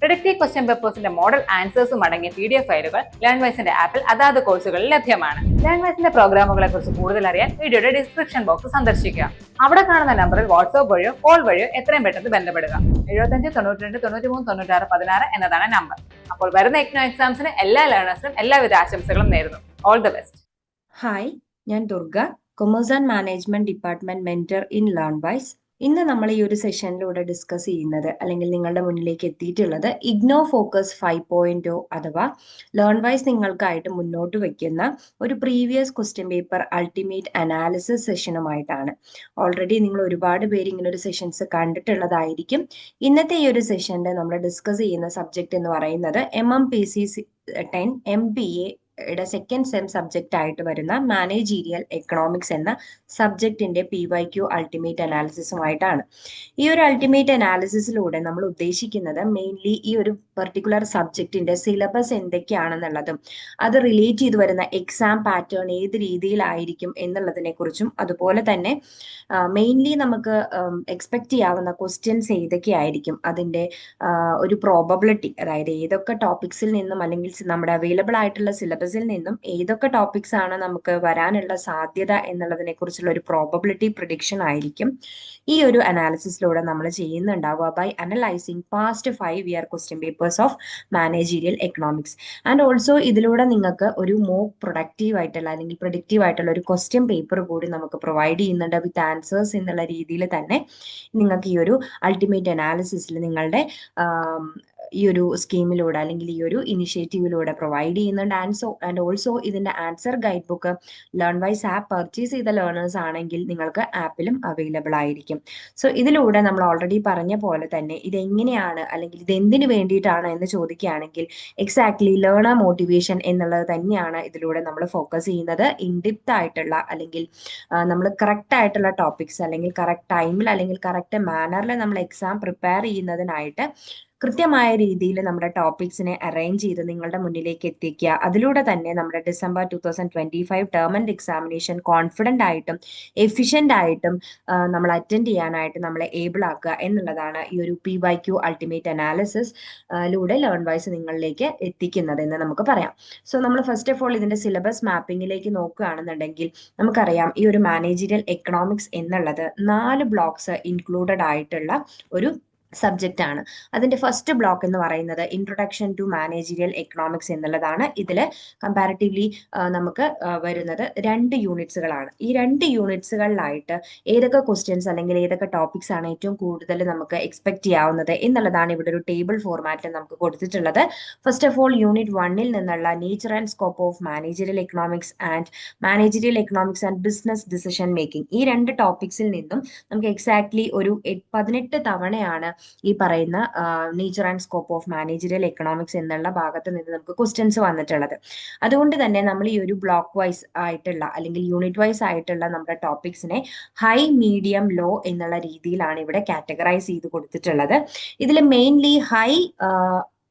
Predictive question പേപ്പേഴ്സിന്റെ model ആൻസേഴ്സും അടങ്ങിയ പി ഡി എഫ് ഫയലുകൾ ലേൺവൈസിന്റെ ആപ്പിൽ അതാത് കോഴ്സുകളിൽ ലഭ്യമാണ്. ലേൺവൈസിന്റെ പ്രോഗ്രാമുകളെ കുറിച്ച് കൂടുതൽ അറിയാൻ വീഡിയോയുടെ ഡിസ്ക്രിപ്ഷൻ ബോക്സ് സന്ദർശിക്കുക. അവിടെ കാണുന്ന നമ്പറിൽ വാട്സ്ആപ്പ് വഴിയോ കോൾ വഴിയോ എത്രയും പെട്ടെന്ന് ബന്ധപ്പെടുക. എഴുപത്തഞ്ച് തൊണ്ണൂറ്റി രണ്ട് തൊണ്ണൂറ്റി മൂന്ന് തൊണ്ണൂറ്റാറ് പതിനാറ് എന്നതാണ് നമ്പർ അപ്പോൾ വരുന്ന എക്നോ എക്സാംസിന് എല്ലാ ലേണേഴ്സിനും എല്ലാവിധ ആശംസകളും നേരുന്നു. ഓൾ ദ ബെസ്റ്റ് ഹായ് ഞാൻ Durga commerce and management department mentor in learn wise ഇന്ന് നമ്മൾ ഈ ഒരു സെഷനിലൂടെ ഡിസ്കസ് ചെയ്യുന്നത് അല്ലെങ്കിൽ നിങ്ങളുടെ മുന്നിലേക്ക് എത്തിയിട്ടുള്ളത് ഇഗ്നോ ഫോക്കസ് ഫൈവ് പോയിന്റ് അഥവാ ലേൺ വൈസ് നിങ്ങൾക്കായിട്ട് മുന്നോട്ട് വയ്ക്കുന്ന ഒരു previous question paper ultimate analysis സെഷനുമായിട്ടാണ് already നിങ്ങൾ ഒരുപാട് പേര് ഇങ്ങനെ ഒരു സെഷൻസ് കണ്ടിട്ടുള്ളതായിരിക്കും. ഇന്നത്തെ ഈ ഒരു സെഷനിൽ നമ്മൾ ഡിസ്കസ് ചെയ്യുന്ന സബ്ജക്റ്റ് എന്ന് പറയുന്നത് M M P C ten M B A യുടെ സെക്കൻഡ് സെം സബ്ജക്റ്റ് ആയിട്ട് വരുന്ന മാനേജീരിയൽ എക്കണോമിക്സ് എന്ന സബ്ജക്റ്റിന്റെ പി വൈ ക്യു അൾട്ടിമേറ്റ് അനാലിസിസുമായിട്ടാണ് ഈ ഒരു അൾട്ടിമേറ്റ് അനാലിസിസിലൂടെ നമ്മൾ ഉദ്ദേശിക്കുന്നത് മെയിൻലി ഈ ഒരു പെർട്ടിക്കുലർ സബ്ജക്റ്റിന്റെ സിലബസ് എന്തൊക്കെയാണെന്നുള്ളതും അത് റിലേറ്റ് ചെയ്ത് വരുന്ന എക്സാം പാറ്റേൺ ഏത് രീതിയിലായിരിക്കും എന്നുള്ളതിനെ കുറിച്ചും അതുപോലെ തന്നെ മെയിൻലി നമുക്ക് എക്സ്പെക്ട് ചെയ്യാവുന്ന ക്വസ്റ്റ്യൻസ് ഏതൊക്കെയായിരിക്കും അതിന്റെ ഒരു പ്രോബബിലിറ്റി അതായത് ഏതൊക്കെ ടോപ്പിക്സിൽ നിന്നും അല്ലെങ്കിൽ നമ്മുടെ അവൈലബിൾ ആയിട്ടുള്ള സിലബസിൽ നിന്നും ഏതൊക്കെ ടോപ്പിക്സ് ആണ് നമുക്ക് വരാനുള്ള സാധ്യത എന്നുള്ളതിനെ കുറിച്ചുള്ള ഒരു പ്രോബബിലിറ്റി പ്രഡിക്ഷൻ ആയിരിക്കും. ഈ ഒരു അനാലിസിസിലൂടെ നമ്മൾ ചെയ്യുന്നുണ്ടാവുക by analysing past five year question papers of managerial economics and also ഇതിലൂടെ നിങ്ങൾക്ക് ഒരു മോർ പ്രൊഡക്റ്റീവ് ആയിട്ടുള്ള അല്ലെങ്കിൽ പ്രൊഡിക്റ്റീവ് ആയിട്ടുള്ള ഒരു ക്വസ്റ്റ്യൻ പേപ്പർ കൂടി നമുക്ക് പ്രൊവൈഡ് ചെയ്യുന്നുണ്ട്. വിത്ത് ആൻസേഴ്സ് എന്നുള്ള രീതിയിൽ തന്നെ നിങ്ങൾക്ക് ഈ ഒരു അൾട്ടിമേറ്റ് അനാലിസിസിൽ നിങ്ങളുടെ ഈ ഒരു സ്കീമിലൂടെ അല്ലെങ്കിൽ ഈ ഒരു ഇനിഷ്യേറ്റീവിലൂടെ പ്രൊവൈഡ് ചെയ്യുന്നുണ്ട്. ആൻസോ ആൻഡ് ഓൾസോ ഇതിന്റെ answer guide book learn wise app purchase ചെയ്ത ലേണേഴ്സ് ആണെങ്കിൽ നിങ്ങൾക്ക് ആപ്പിലും അവൈലബിൾ ആയിരിക്കും. സോ ഇതിലൂടെ നമ്മൾ ഓൾറെഡി പറഞ്ഞ പോലെ തന്നെ ഇത് എങ്ങനെയാണ് അല്ലെങ്കിൽ ഇത് എന്തിനു വേണ്ടിയിട്ടാണ് എന്ന് ചോദിക്കുകയാണെങ്കിൽ എക്സാക്ട്ലി ലേണർ മോട്ടിവേഷൻ എന്നുള്ളത് തന്നെയാണ് ഇതിലൂടെ നമ്മൾ ഫോക്കസ് ചെയ്യുന്നത്. ഇൻഡിപ്ത് ആയിട്ടുള്ള അല്ലെങ്കിൽ നമ്മൾ കറക്റ്റ് ആയിട്ടുള്ള ടോപ്പിക്സ് അല്ലെങ്കിൽ കറക്റ്റ് ടൈമിൽ അല്ലെങ്കിൽ കറക്റ്റ് മാനറിൽ നമ്മൾ എക്സാം പ്രിപ്പയർ ചെയ്യുന്നതിനായിട്ട് കൃത്യമായ രീതിയിൽ നമ്മുടെ ടോപ്പിക്സിനെ അറേഞ്ച് ചെയ്ത് നിങ്ങളുടെ മുന്നിലേക്ക് എത്തിക്കുക. അതിലൂടെ തന്നെ നമ്മുടെ December two thousand twenty five term and examination confident ആയിട്ടും എഫിഷ്യന്റ് ആയിട്ടും നമ്മൾ അറ്റൻഡ് ചെയ്യാനായിട്ട് നമ്മളെ ഏബിൾ ആക്കുക എന്നുള്ളതാണ് ഈ ഒരു P Y Q ultimate analysis ലൂടെ ലേൺ വൈസ് നിങ്ങളിലേക്ക് എത്തിക്കുന്നത് എന്ന് നമുക്ക് പറയാം. സോ നമ്മൾ ഫസ്റ്റ് ഓഫ് ഓൾ ഇതിന്റെ സിലബസ് മാപ്പിംഗിലേക്ക് നോക്കുകയാണെന്നുണ്ടെങ്കിൽ നമുക്കറിയാം ഈ ഒരു മാനേജീരിയൽ എക്കണോമിക്സ് എന്നുള്ളത് നാല് ബ്ലോക്സ് ഇൻക്ലൂഡഡ് ആയിട്ടുള്ള ഒരു സബ്ജക്റ്റ് ആണ്. അതിന്റെ ഫസ്റ്റ് ബ്ലോക്ക് എന്ന് പറയുന്നത് ഇൻട്രൊഡക്ഷൻ ടു മാനേജീരിയൽ എക്കണോമിക്സ് എന്നുള്ളതാണ്. ഇതിൽ കമ്പാരിറ്റീവ്ലി നമുക്ക് വരുന്നത് രണ്ട് യൂണിറ്റ്സുകളാണ് ഈ രണ്ട് യൂണിറ്റ്സുകളിലായിട്ട് ഏതൊക്കെ ക്വസ്റ്റ്യൻസ് അല്ലെങ്കിൽ ഏതൊക്കെ ടോപ്പിക്സ് ആണ് ഏറ്റവും കൂടുതൽ നമുക്ക് എക്സ്പെക്ട് ചെയ്യാവുന്നത് എന്നുള്ളതാണ് ഇവിടെ ഒരു ടേബിൾ ഫോർമാറ്റിൽ നമുക്ക് കൊടുത്തിട്ടുള്ളത്. ഫസ്റ്റ് ഓഫ് ഓൾ യൂണിറ്റ് വണ്ണിൽ നിന്നുള്ള nature and scope of managerial economics and managerial economics and business decision making ഈ രണ്ട് ടോപ്പിക്സിൽ നിന്നും നമുക്ക് എക്സാക്ട്ലി ഒരു പതിനെട്ട് തവണയാണ് ഈ പറയുന്ന nature and scope of managerial economics എന്നുള്ള ഭാഗത്ത് നിന്ന് നമുക്ക് ക്വസ്റ്റ്യൻസ് വന്നിട്ടുള്ളത്. അതുകൊണ്ട് തന്നെ നമ്മൾ ഈ ഒരു ബ്ലോക്ക് വൈസ് ആയിട്ടുള്ള അല്ലെങ്കിൽ യൂണിറ്റ് വൈസ് ആയിട്ടുള്ള നമ്മുടെ ടോപ്പിക്സിനെ ഹൈ മീഡിയം ലോ എന്നുള്ള രീതിയിലാണ് ഇവിടെ കാറ്റഗറൈസ് ചെയ്ത് കൊടുത്തിട്ടുള്ളത്. ഇതിൽ മെയിൻലി ഹൈ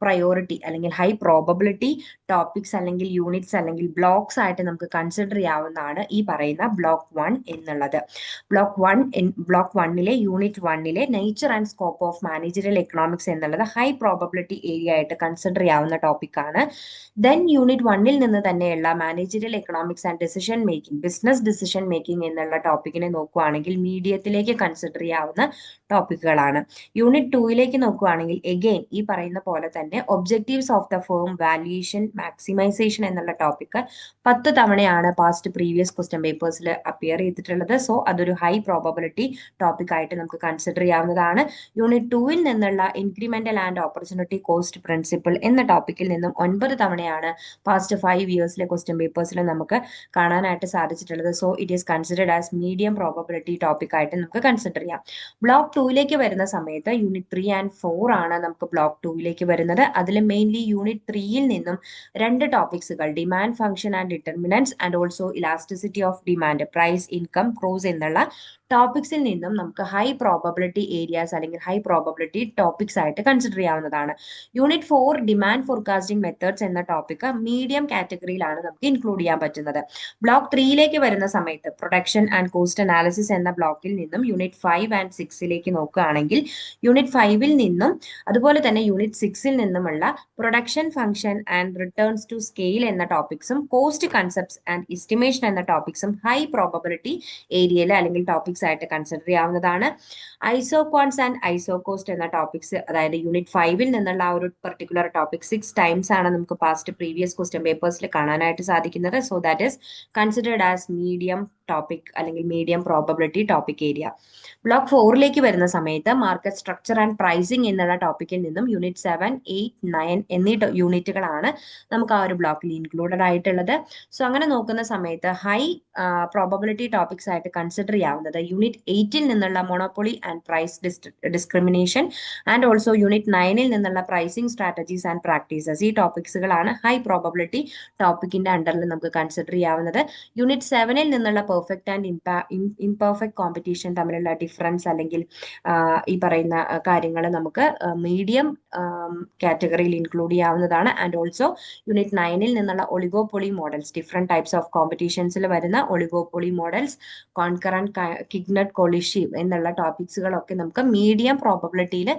പ്രയോറിറ്റി അല്ലെങ്കിൽ ഹൈ പ്രോബബിലിറ്റി ടോപ്പിക്സ് അല്ലെങ്കിൽ യൂണിറ്റ്സ് അല്ലെങ്കിൽ ബ്ലോക്സ് ആയിട്ട് നമുക്ക് കൺസിഡർ ചെയ്യാവുന്നതാണ് ഈ പറയുന്ന ബ്ലോക്ക് വൺ എന്നുള്ളത്. ബ്ലോക്ക് വൺ ബ്ലോക്ക് വണ്ണിലെ യൂണിറ്റ് വണ്ണിലെ nature and scope of managerial economics എന്നുള്ളത് ഹൈ പ്രോബബിലിറ്റി ഏരിയ ആയിട്ട് കൺസിഡർ ചെയ്യാവുന്ന ടോപ്പിക്കാണ് ദെൻ യൂണിറ്റ് വണ്ണിൽ നിന്ന് തന്നെയുള്ള managerial economics and decision making business decision making എന്നുള്ള ടോപ്പിക്കിനെ നോക്കുകയാണെങ്കിൽ മീഡിയത്തിലേക്ക് കൺസിഡർ ചെയ്യാവുന്ന ടോപ്പിക്കുകളാണ് യൂണിറ്റ് ടൂയിലേക്ക് നോക്കുകയാണെങ്കിൽ എഗെയിൻ ഈ പറയുന്ന പോലെ തന്നെ objectives of the firm valuation maximisation എന്നുള്ള ടോപ്പിക്ക് പത്ത് തവണയാണ് പാസ്റ്റ് പ്രീവിയസ് ക്വസ്റ്റ്യൻ പേപ്പേഴ്സിൽ അപ്പിയർ ചെയ്തിട്ടുള്ളത്. സോ അതൊരു ഹൈ പ്രോബബിലിറ്റി ടോപ്പിക് ആയിട്ട് നമുക്ക് കൺസിഡർ ചെയ്യാവുന്നതാണ്. യൂണിറ്റ് ടൂവിൽ നിന്നുള്ള incremental and opportunity cost principle എന്ന ടോപ്പിക്കിൽ നിന്നും ഒൻപത് തവണയാണ് പാസ്റ്റ് ഫൈവ് ഇയേഴ്സിലെ ക്വസ്റ്റ്യൻ പേപ്പേഴ്സിൽ നമുക്ക് കാണാനായിട്ട് സാധിച്ചിട്ടുള്ളത്. So it is considered as medium probability topic ആയിട്ട് നമുക്ക് കൺസിഡർ ചെയ്യാം. ബ്ലോക്ക് ടൂയിലേക്ക് വരുന്ന സമയത്ത് യൂണിറ്റ് ത്രീ ആൻഡ് ഫോർ ആണ് നമുക്ക് ബ്ലോക്ക് ടൂയിലേക്ക് വരുന്നത്. അതിൽ മെയിൻലി യൂണിറ്റ് ത്രീയിൽ നിന്നും രണ്ട് ടോപ്പിക്സുകൾ demand function and determinants and also elasticity of demand price income cross എന്നുള്ള ടോപ്പിക്സിൽ നിന്നും നമുക്ക് ഹൈ പ്രോബബിലിറ്റി ഏരിയാസ് അല്ലെങ്കിൽ ഹൈ പ്രോബബിലിറ്റി ടോപ്പിക്സ് ആയിട്ട് കൺസിഡർ ചെയ്യാവുന്നതാണ്. Unit four demand forecasting methods എന്ന ടോപ്പിക് മീഡിയം കാറ്റഗറിയിലാണ് നമുക്ക് ഇൻക്ലൂഡ് ചെയ്യാൻ പറ്റുന്നത്. ബ്ലോക്ക് ത്രീയിലേക്ക് വരുന്ന സമയത്ത് പ്രൊഡക്ഷൻ ആൻഡ് കോസ്റ്റ് അനാലിസിസ് എന്ന ബ്ലോക്കിൽ നിന്നും യൂണിറ്റ് ഫൈവ് ആൻഡ് സിക്സിലേക്ക് നോക്കുകയാണെങ്കിൽ യൂണിറ്റ് ഫൈവിൽ നിന്നും അതുപോലെ തന്നെ യൂണിറ്റ് സിക്സിൽ നിന്നുമുള്ള production function and returns to scale എന്ന ടോപ്പിക്സും കോസ്റ്റ് കൺസെപ്റ്റ്സ് ആൻഡ് എസ്റ്റിമേഷൻ എന്ന ടോപ്പിക്സും ഹൈ പ്രോബബിലിറ്റി ഏരിയയിൽ അല്ലെങ്കിൽ ടോപ്പിക്സ് ആയിട്ട് കൺസിഡർ ചെയ്യാവുന്നതാണ്. ഐസോകോൺസ് ആൻഡ് ഐസോകോസ്റ്റ് എന്ന ടോപ്പിക്സ് അതായത് യൂണിറ്റ് ഫൈവിൽ നിന്നുള്ള ആ ഒരു പെർട്ടിക്കുലർ ടോപ്പിക് സിക്സ് ടൈംസ് ആണ് നമുക്ക് പാസ്റ്റ് പ്രീവിയസ് ക്വസ്റ്റ്യൻ പേപ്പേഴ്സിൽ കാണാനായിട്ട് സാധിക്കുന്നത്. So that is considered as medium topic അല്ലെങ്കിൽ medium probability topic area block ഫോറിലേക്ക് വരുന്ന സമയത്ത് മാർക്കറ്റ് സ്ട്രക്ചർ ആൻഡ് പ്രൈസിംഗ് എന്നുള്ള ടോപ്പിക്കിൽ നിന്നും യൂണിറ്റ് സെവൻ എയ്റ്റ് നയൻ എന്നീ യൂണിറ്റുകളാണ് നമുക്ക് ആ ഒരു ബ്ലോക്കിൽ ഇൻക്ലൂഡഡ് ആയിട്ടുള്ളത്. സോ അങ്ങനെ നോക്കുന്ന സമയത്ത് ഹൈ പ്രോബബിലിറ്റി ടോപ്പിക്സ് ആയിട്ട് കൺസിഡർ ചെയ്യാവുന്നത് യൂണിറ്റ് എയ്റ്റിൽ നിന്നുള്ള monopoly and price discrimination and also unit നയനിൽ നിന്നുള്ള പ്രൈസിംഗ് സ്ട്രാറ്റജീസ് ആൻഡ് പ്രാക്ടീസസ് ഈ ടോപ്പിക്സുകളാണ് ഹൈ പ്രോബബിലിറ്റി ടോപ്പിക്കിന്റെ അണ്ടറിൽ നമുക്ക് കൺസിഡർ ചെയ്യാവുന്നത്. യൂണിറ്റ് സെവനിൽ നിന്നുള്ള പെർഫെക്റ്റ് ആൻഡ് ഇംപാ ഇംപെർഫെക്റ്റ് കോമ്പറ്റീഷൻ തമ്മിലുള്ള ഡിഫറൻസ് അല്ലെങ്കിൽ ഈ പറയുന്ന കാര്യങ്ങൾ നമുക്ക് മീഡിയം കാറ്റഗറിയിൽ ഇൻക്ലൂഡ് ചെയ്യാവുന്നതാണ്. ആൻഡ് ഓൾസോ യൂണിറ്റ് നയനിൽ നിന്നുള്ള oligopoly models different types of കോമ്പറ്റീഷൻസിൽ വരുന്ന ഒളിഗോപൊളി മോഡൽസ് കോൺകറന്റ് കിഗ്നറ്റ് കൊളിഷീവ് എന്നുള്ള ടോപ്പിക്സുകളൊക്കെ നമുക്ക് മീഡിയം പ്രോബബിലിറ്റിയിൽ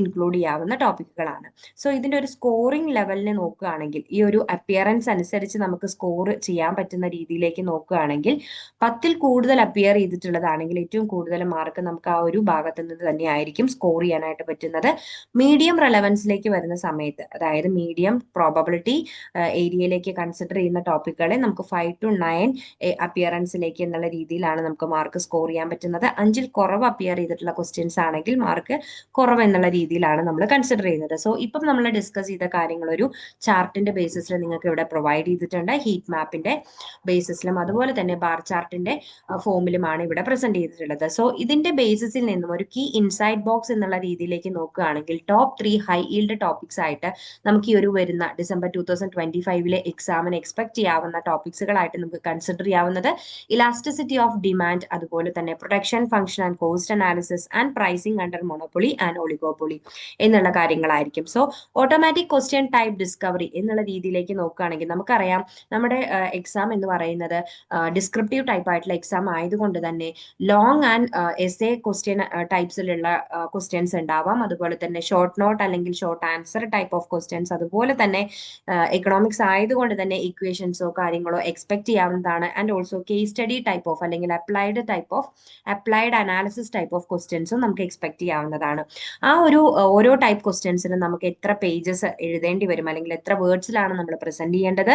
ഇൻക്ലൂഡ് ചെയ്യാവുന്ന ടോപ്പിക്കുകളാണ് സോ ഇതിന്റെ ഒരു സ്കോറിംഗ് ലെവലിനെ നോക്കുകയാണെങ്കിൽ ഈ ഒരു അപ്പിയറൻസ് അനുസരിച്ച് നമുക്ക് സ്കോർ ചെയ്യാൻ പറ്റുന്ന രീതിയിലേക്ക് നോക്കുകയാണെങ്കിൽ പത്തിൽ കൂടുതൽ അപ്പിയർ ചെയ്തിട്ടുള്ളതാണെങ്കിൽ ഏറ്റവും കൂടുതൽ മാർക്ക് നമുക്ക് ആ ഒരു ഭാഗത്ത് നിന്ന് തന്നെ ആയിരിക്കും സ്കോർ ചെയ്യാനായിട്ട് പറ്റുന്നത്. മീഡിയം റെലവൻസിലേക്ക് വരുന്ന സമയത്ത് അതായത് മീഡിയം പ്രോബബിലിറ്റി ഏരിയയിലേക്ക് കൺസിഡർ ചെയ്യുന്ന ടോപ്പിക്കുകളെ നമുക്ക് ഫൈവ് ടു നയൻ അപ്പിയറൻസിലേക്ക് എന്നുള്ള രീതിയിലാണ് നമുക്ക് മാർക്ക് സ്കോർ ചെയ്യാൻ പറ്റുന്നത്. അഞ്ചിൽ കുറവ് അപ്പിയർ ചെയ്തിട്ടുള്ള ക്വസ്റ്റ്യൻസ് ആണെങ്കിൽ മാർക്ക് കുറവ് എന്നുള്ള രീതിയിലാണ് നമ്മൾ കൺസിഡർ ചെയ്യുന്നത്. സോ ഇപ്പം നമ്മൾ ഡിസ്കസ് ചെയ്ത കാര്യങ്ങൾ ഒരു ചാർട്ടിന്റെ ബേസിസിൽ നിങ്ങൾക്ക് ഇവിടെ പ്രൊവൈഡ് ചെയ്തിട്ടുണ്ട്. ഹീറ്റ് മാപ്പിന്റെ ബേസിസിലും അതുപോലെ തന്നെ ബാർ ചാർട്ടിന്റെ ഫോമിലുമാണ് ഇവിടെ പ്രസന്റ് ചെയ്തിട്ടുള്ളത്. സോ ഇതിന്റെ ബേസിസിൽ നിന്നും ഒരു കീ ഇൻസൈഡ് ബോക്സ് എന്നുള്ള രീതിയിലേക്ക് നോക്കുകയാണെങ്കിൽ top three high yield topics ആയിട്ട് നമുക്ക് ഈ ഒരു വരുന്ന ഡിസംബർ ടൂ തൗസൻഡ് ട്വന്റി ഫൈവിലെ എക്സാമിന് എക്സ്പെക്ട് ചെയ്യാവുന്ന ടോപ്പിക്സുകളായിട്ട് നമുക്ക് കൺസിഡർ ചെയ്യാവുന്നത് ഇലാസ്റ്റിസിറ്റി ഓഫ് ഡിമാൻഡ് അതുപോലെ തന്നെ production function and cost analysis and pricing under monopoly and oligopoly എന്നുള്ള കാര്യങ്ങളായിരിക്കും. So automatic question type discovery എന്നുള്ള രീതിയിലേക്ക് നോക്കുകയാണെങ്കിൽ നമുക്കറിയാം നമ്മുടെ എക്സാം എന്ന് പറയുന്നത് ഡിസ്ക്രിപ്റ്റീവ് ടൈപ്പ് ആയിട്ടുള്ള എക്സാം ആയതുകൊണ്ട് തന്നെ long and S A question ടൈപ്സിലുള്ള questions ഉണ്ടാവാം. അതുപോലെ തന്നെ ഷോർട്ട് നോട്ട് അല്ലെങ്കിൽ short answer type of questions അതുപോലെ തന്നെ എക്കണോമിക്സ് ആയതുകൊണ്ട് തന്നെ ഇക്വേഷൻസോ കാര്യങ്ങളോ എക്സ്പെക്ട് ചെയ്യാവുന്നതാണ്. And also case study type of അല്ലെങ്കിൽ applied type of applied analysis type of ക്വസ്റ്റ്യൻസും നമുക്ക് എക്സ്പെക്ട് ചെയ്യാവുന്നതാണ്. ആ ഒരു ഓരോ ടൈപ്പ് ക്വസ്റ്റ്യൻസിനും നമുക്ക് എത്ര പേജസ് എഴുതേണ്ടി വരും അല്ലെങ്കിൽ എത്ര വേർഡ്സിലാണ് നമ്മൾ പ്രസന്റ് ചെയ്യേണ്ടത്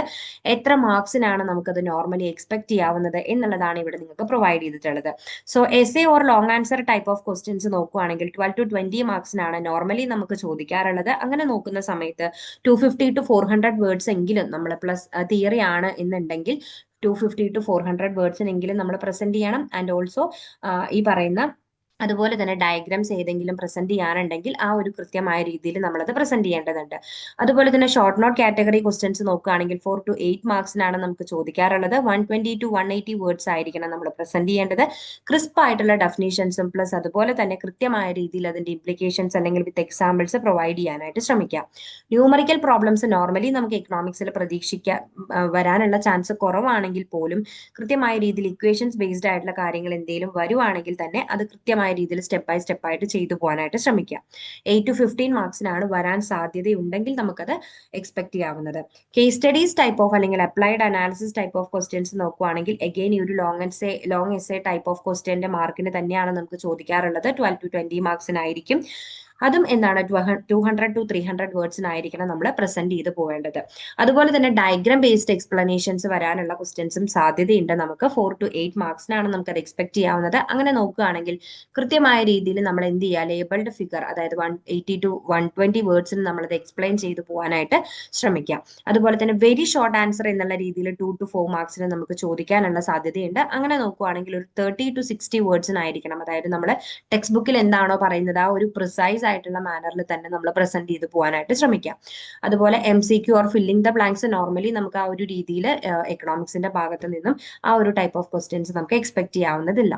എത്ര മാർക്സിനാണ് നമുക്കത് നോർമലി എക്സ്പെക്ട് ചെയ്യാവുന്നത് എന്നുള്ളതാണ് ഇവിടെ നിങ്ങൾക്ക് പ്രൊവൈഡ് ചെയ്തിട്ടുള്ളത്. So essay or long answer type questions നോക്കുകയാണെങ്കിൽ ട്വൽവ് ടു ട്വന്റി മാർക്സിനാണ് നോർമലി നമുക്ക് ചോദിക്കാറുള്ളത്. അങ്ങനെ നോക്കുന്ന സമയത്ത് two fifty to four hundred words എങ്കിലും നമ്മൾ പ്ലസ് തിയറി ആണ് എന്നുണ്ടെങ്കിൽ two fifty to four hundred വേർഡ്സിനെങ്കിലും നമ്മൾ പ്രസന്റ് ചെയ്യണം. ആൻഡ് ഓൾസോ ഈ പറയുന്ന അതുപോലെ തന്നെ ഡയഗ്രാംസ് ഏതെങ്കിലും പ്രസന്റ് ചെയ്യാനുണ്ടെങ്കിൽ ആ ഒരു കൃത്യമായ രീതിയിൽ നമ്മളത് പ്രസന്റ് ചെയ്യേണ്ടതുണ്ട്. അതുപോലെ തന്നെ ഷോർട്ട് നോട്ട് കാറ്റഗറി ക്വസ്റ്റ്യൻസ് നോക്കുകയാണെങ്കിൽ ഫോർ ടു എയ്റ്റ് മാർക്സിനാണ് നമുക്ക് ചോദിക്കാറുള്ളത്. One twenty to one eighty words ആയിരിക്കണം നമ്മൾ പ്രസന്റ് ചെയ്യേണ്ടത്. ക്രിസ്പ് ആയിട്ടുള്ള ഡെഫിനേഷൻസും പ്ലസ് അതുപോലെ തന്നെ കൃത്യമായ രീതിയിൽ അതിന്റെ ഇംപ്ലിക്കേഷൻസ് അല്ലെങ്കിൽ വിത്ത് എക്സാമ്പിൾസ് പ്രൊവൈഡ് ചെയ്യാനായിട്ട് ശ്രമിക്കാം. ന്യൂമറിക്കൽ പ്രോബ്ലംസ് നോർമലി നമുക്ക് എക്കണോമിക്സിൽ പ്രതീക്ഷിക്കാൻ വരാനുള്ള ചാൻസ് കുറവാണെങ്കിൽ പോലും കൃത്യമായ രീതിയിൽ ഇക്വേഷൻസ് ബേസ്ഡ് ആയിട്ടുള്ള കാര്യങ്ങൾ എന്തെങ്കിലും വരുവാണെങ്കിൽ തന്നെ അത് കൃത്യമായ രീതിയിൽ സ്റ്റെപ്പ് ബൈ സ്റ്റെപ്പ് ആയിട്ട് ചെയ്തു പോകാനായിട്ട് ശ്രമിക്കുക. എയ്റ്റ് ടു ഫിഫ്റ്റീൻ മാർക്സിനാണ് വരാൻ സാധ്യതയുണ്ടെങ്കിൽ നമുക്കത് എക്സ്പെക്ട് ചെയ്യാവുന്നത്. കേസ് സ്റ്റഡീസ് ടൈപ്പ് ഓഫ് അല്ലെങ്കിൽ applied analysis type of questions നോക്കുവാണെങ്കിൽ എഗെയിൻ ഈ ഒരു long essay long essay type of ക്വസ്റ്റ്യന്റെ മാർക്കിന് തന്നെയാണ് നമുക്ക് ചോദിക്കാറുള്ളത്. ട്വൽവ് ടു ട്വന്റി മാർക്സിനായിരിക്കും അതും എന്താണ് two hundred to three hundred വേർഡ്സിനായിരിക്കണം നമ്മൾ പ്രസന്റ് ചെയ്ത് പോകേണ്ടത് അതുപോലെ തന്നെ ഡയഗ്രാം ബേസ്ഡ് എക്സ്പ്ലനേഷൻസ് വരാനുള്ള ക്വസ്റ്റ്യൻസും സാധ്യതയുണ്ട്. നമുക്ക് ഫോർ ടു എയ്റ്റ് മാർക്സിനാണ് നമുക്ക് അത് എക്സ്പെക്ട് ചെയ്യാവുന്നത്. അങ്ങനെ നോക്കുകയാണെങ്കിൽ കൃത്യമായ രീതിയിൽ നമ്മൾ എന്ത് ചെയ്യുക? ലേബിൾഡ് ഫിഗർ അതായത് one eighty to one twenty വേർഡ്സിന് നമ്മളത് എക്സ്പ്ലെയിൻ ചെയ്ത് പോകാനായിട്ട് ശ്രമിക്കാം. അതുപോലെ തന്നെ വെരി ഷോർട്ട് ആൻസർ എന്നുള്ള രീതിയിൽ ടു ടു ഫോർ മാർക്സിന് നമുക്ക് ചോദിക്കാനുള്ള സാധ്യതയുണ്ട്. അങ്ങനെ നോക്കുകയാണെങ്കിൽ ഒരു തേർട്ടി ടു സിക്സ്റ്റി വേർഡ്സിനായിരിക്കണം അതായത് നമ്മൾ ടെക്സ്റ്റ് ബുക്കിൽ എന്താണോ പറയുന്നത് ആ ഒരു പ്രിസൈസ് ആയിട്ടുള്ള മാനറിൽ തന്നെ നമ്മൾ പ്രസന്റ് ചെയ്ത് പോകാനായിട്ട് ശ്രമിക്കാം. അതുപോലെ M C Q or filling the blanks normally നമുക്ക് ആ ഒരു രീതിയിൽ എക്കണോമിക്സിന്റെ ഭാഗത്ത് നിന്നും ആ ഒരു ടൈപ്പ് ഓഫ് ക്വസ്റ്റ്യൻസ് നമുക്ക് എക്സ്പെക്ട് ചെയ്യാവുന്നതില്ല.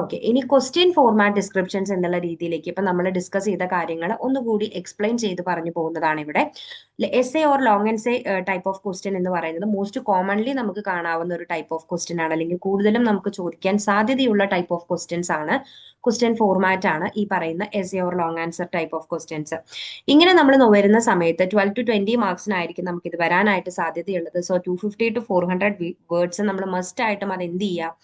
ഓക്കെ ഇനി ക്വസ്റ്റ്യൻ ഫോർമാറ്റ് ഡിസ്ക്രിപ്ഷൻസ് എന്നുള്ള രീതിയിലേക്ക് ഇപ്പൊ നമ്മൾ ഡിസ്കസ് ചെയ്ത കാര്യങ്ങൾ ഒന്നുകൂടി എക്സ്പ്ലെയിൻ ചെയ്ത് പറഞ്ഞു പോകുന്നതാണ് ഇവിടെ. S A or long and say type of question എന്ന് പറയുന്നത് മോസ്റ്റ് കോമൺലി നമുക്ക് കാണാവുന്ന ഒരു ടൈപ്പ് ഓഫ് ക്വസ്റ്റ്യൻ ആണ്. അല്ലെങ്കിൽ കൂടുതലും നമുക്ക് ചോദിക്കാൻ സാധ്യതയുള്ള ടൈപ്പ് ഓഫ് ക്വസ്റ്റ്യൻസ് ആണ്. ക്വസ്റ്റ്യൻ ഫോർമാറ്റ് ആണ് ഈ പറയുന്ന essay or long answer type of questions ഇങ്ങനെ നമ്മൾ വരുന്ന സമയത്ത് ട്വൽവ് ടു ട്വന്റി മാർക്സിനായിരിക്കും നമുക്ക് ഇത് വരാനായിട്ട് സാധ്യതയുള്ളത്. So two fifty to four hundred words നമ്മൾ മസ്റ്റ് ആയിട്ടും അത് എന്ത് ചെയ്യുക